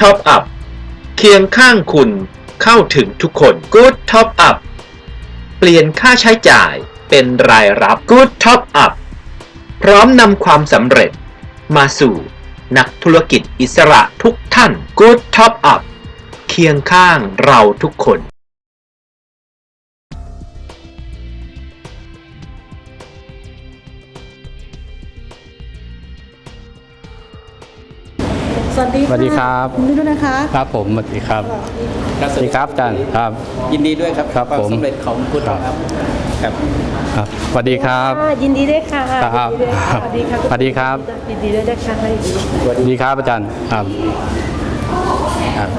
Top Up เคียงข้างคุณเข้าถึงทุกคน Good Top Up เปลี่ยนค่าใช้จ่ายเป็นรายรับ Good Top Up พร้อมนำความสำเร็จ มาสู่นักธุรกิจอิสระทุกท่าน Good Top Up เคียงข้างเราทุกคน สวัสดีสวัสดีครับคุณด้วยนะคะครับผมสวัสดีครับครับ สวัสดีครับอาจารย์ครับ ยินดีด้วยครับครับความผม สำเร็จของคุณครับครับ ครับครับสวัสดีครับยินดีด้วยค่ะครับยินดีด้วยค่ะสวัสดีครับสวัสดีครับ ยินดีด้วยนะคะยินดีด้วย สวัสดีครับอาจารย์ครับครับ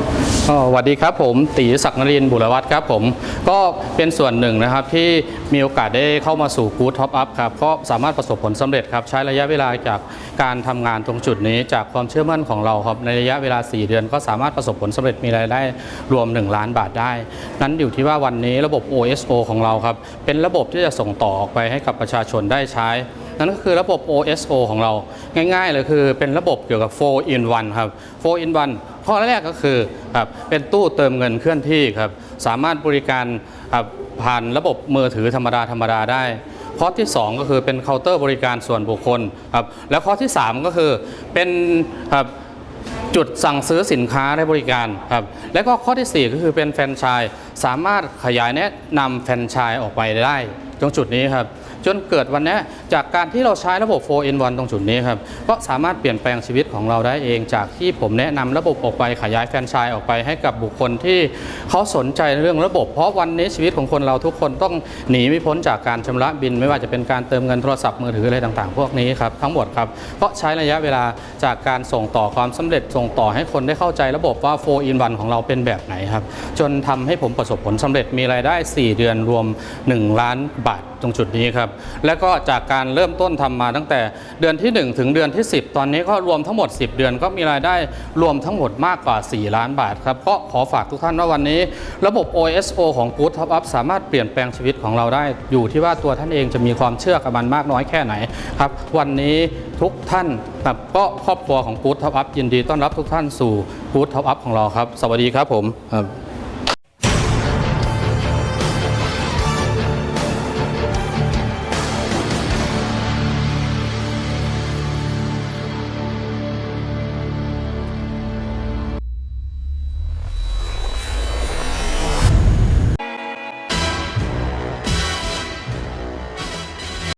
ก็สวัสดีครับผมตีศักดิ์นรินทร์บุรวัตรครับผมก็เป็นส่วนหนึ่งนะครับที่มีโอกาสได้เข้ามาสู่ Good Top Up ครับก็สามารถประสบผลสำเร็จครับใช้ระยะเวลาจากการทำงานตรงจุดนี้ จากความเชื่อมั่นของเราครับในระยะเวลา 4 เดือน ก็สามารถประสบผลสำเร็จมีรายได้รวม 1 ล้านบาทได้ นั้นอยู่ที่ว่าวันนี้ระบบ OSO ของเราครับเป็นระบบที่จะส่งต่อออกไปให้กับประชาชนได้ใช้ นั่นก็คือระบบ OSO ของเราง่ายๆเลยคือเป็นระบบเกี่ยวกับ 4 in 1 ครับ 4 in 1 ข้อแรกก็คือครับเป็นตู้เติมเงินเคลื่อนที่ครับสามารถบริการครับผ่านระบบมือถือธรรมดาธรรมดาได้ข้อที่ 2 ก็คือเป็นเคาน์เตอร์บริการส่วนบุคคลครับแล้วข้อที่ 3 ก็คือเป็นครับจุดสั่งซื้อสินค้าและบริการครับและก็ข้อทีสี่4 ก็คือเป็นแฟรนไชส์สามารถขยายแนะนำแฟรนไชส์ออกไปได้ ตรงจุดนี้ครับ จนเกิดวันนี้จากการที่เราใช้ระบบ 4 in 1 ตรงจุดนี้ครับก็สามารถเปลี่ยนแปลงชีวิตของเราได้เอง จากที่ผมแนะนำระบบออกไปขยายแฟรนไชส์ออกไปให้กับบุคคลที่เขาสนใจเรื่องระบบ เพราะวันนี้ชีวิตของคนเราทุกคนต้องหนีไม่พ้นจากการชำระบิน ไม่ว่าจะเป็นการเติมเงินโทรศัพท์มือถืออะไรต่างๆ พวกนี้ครับทั้งหมดครับก็ใช้ระยะเวลาจากการส่งต่อความสำเร็จส่งต่อให้คนได้เข้าใจระบบว่า 4 in 1 ของเราเป็นแบบไหนครับจนทำให้ผมประสบผลสำเร็จมีรายได้ 4 เดือนรวม 1 ล้านบาท ตรงจุดนี้ครับ และก็จากการเริ่มต้นทำมาตั้งแต่เดือนที่ 1 ถึงเดือนที่ 10 ตอนนี้ก็รวมทั้งหมด 10 เดือนก็มีรายได้รวมทั้งหมดมากกว่า 4 ล้านบาทครับ ก็ขอฝากทุกท่านว่าวันนี้ ระบบ OSO ของ Good Top Up สามารถเปลี่ยนแปลงชีวิตของเราได้ อยู่ที่ว่าตัวท่านเองจะมีความเชื่อกับมันมากน้อยแค่ไหนครับ วันนี้ทุกท่านครับก็ครอบครัวของ Good Top Up ยินดีต้อนรับทุกท่านสู่ Good Top Up ของเราครับ สวัสดีครับผมครับ